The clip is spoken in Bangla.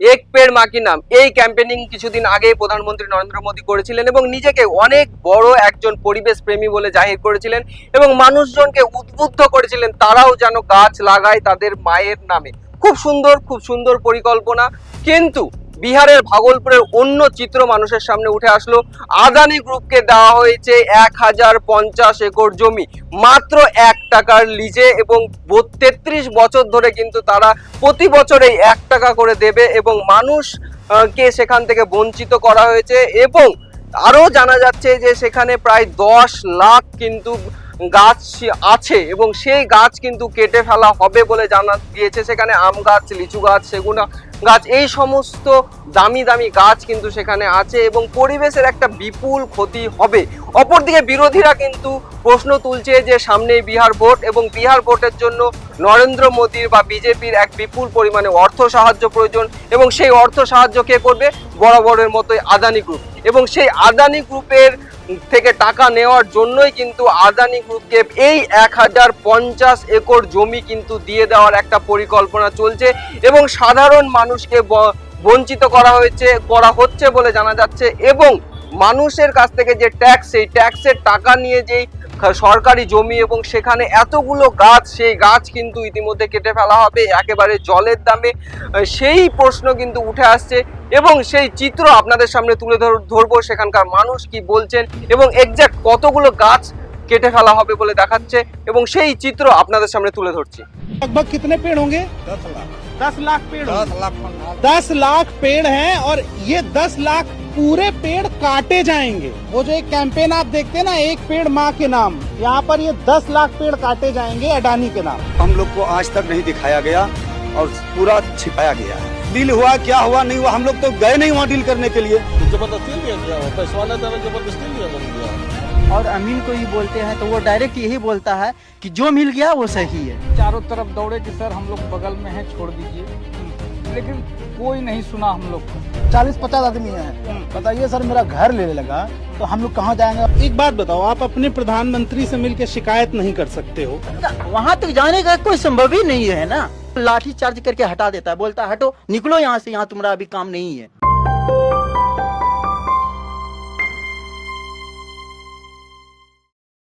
এক পেড় মাকি নাম। এই ক্যাম্পেনিং কিছুদিন আগে প্রধানমন্ত্রী নরেন্দ্র মোদী করেছিলেন এবং নিজেকে অনেক বড় একজন পরিবেশ প্রেমী বলে জাহির করেছিলেন এবং মানুষজনকে উদ্বুদ্ধ করেছিলেন, তারাও যেন গাছ লাগায় তাদের মায়ের নামে। খুব সুন্দর খুব সুন্দর পরিকল্পনা। কিন্তু বিহারের ভাগলপুরের অন্য চিত্র মানুষের সামনে উঠে আসলো। আদানি গ্রুপকে দেওয়া হয়েছে এক হাজার পঞ্চাশ একর জমি। মাত্র এক টাকার লিজে এবং তেত্রিশ বছর ধরে কিন্তু তারা প্রতি বছর এই এক টাকা করে দেবে এবং মানুষ কে সেখান থেকে বঞ্চিত করা হয়েছে এবং আরও জানা যাচ্ছে যে সেখানে প্রায় দশ লাখ কিন্তু গাছ আছে এবং সেই গাছ কিন্তু কেটে ফেলা হবে বলে জানা গিয়েছে। সেখানে আম গাছ, লিচু গাছ, সেগুনা গাছ, এই সমস্ত দামি দামি গাছ কিন্তু সেখানে আছে এবং পরিবেশের একটা বিপুল ক্ষতি হবে। অপরদিকে বিরোধীরা কিন্তু প্রশ্ন তুলছে যে সামনেই বিহার ভোট এবং বিহার ভোটের জন্য নরেন্দ্র মোদীর বা বিজেপির এক বিপুল পরিমাণে অর্থ সাহায্য প্রয়োজন এবং সেই অর্থ সাহায্য কে করবে? বরাবরের মতোই আদানি গ্রুপ এবং সেই আদানি গ্রুপের থেকে টাকা নেওয়ার জন্যই কিন্তু আদানি গ্রুপকে এই এক হাজার পঞ্চাশ একর জমি কিন্তু দিয়ে দেওয়ার একটা পরিকল্পনা চলছে এবং সাধারণ মানুষকে বঞ্চিত করা হয়েছে, করা হচ্ছে বলে জানা যাচ্ছে এবং মানুষের কাছ থেকে যে ট্যাক্স সেই ট্যাক্সের টাকা নিয়ে যেই খ- সরকারি জমি এবং সেখানে এতগুলো গাছ সেই গাছ কিন্তু ইতিমধ্যে কেটে ফেলা হবে একেবারে জলের দামে আহ, সেই প্রশ্ন কিন্তু উঠে আসছে এবং সেই চিত্র আপনাদের সামনে তুলে ধর- ধরবো সেখানকার মানুষ কি বলছেন এবং এক্সাক্ট কতগুলো গাছ কেটে ফেলা হবে বলে দেখাচ্ছে এবং সেই চিত্র আপনাদের সামনে তুলে ধরছি लगभग कितने पेड़ होंगे दस लाख दस लाख पेड़ दस होंगे। लाख दस लाख पेड़ हैं और ये दस लाख पूरे पेड़ काटे जाएँगे। वो जो एक कैंपेन आप देखते हैं ना एक पेड़ माँ के नाम यहाँ पर ये दस लाख पेड़ काटे जाएँगे अडानी के नाम। हम लोग को आज तक नहीं दिखाया गया और पूरा छिपाया गया डील हुआ क्या हुआ नहीं हुआ हम लोग तो गए नहीं वहाँ डील करने के लिए। ज़बरदस्ती लिया गया ज़बरदस्ती लिया गया और अमीन को ही बोलते हैं तो वो डायरेक्ट यही बोलता है कि जो मिल गया वो सही है। चारों तरफ़ दौड़े कि सर हम लोग बगल में हैं छोड़ दीजिए। लेकिन कोई नहीं सुना हम लोग को। चालीस पचास आदमी है। बताइए सर मेरा घर लेने लगा तो हम लोग कहाँ जाएँगे? एक बात बताओ आप अपने प्रधानमंत्री से मिलकर शिकायत नहीं कर सकते हो। वहाँ तक जाने का कोई संभव ही नहीं है ना? लाठी चार्ज करके हटा देता है बोलता है हटो निकलो यहाँ से यहाँ तुम्हारा अभी काम नहीं है।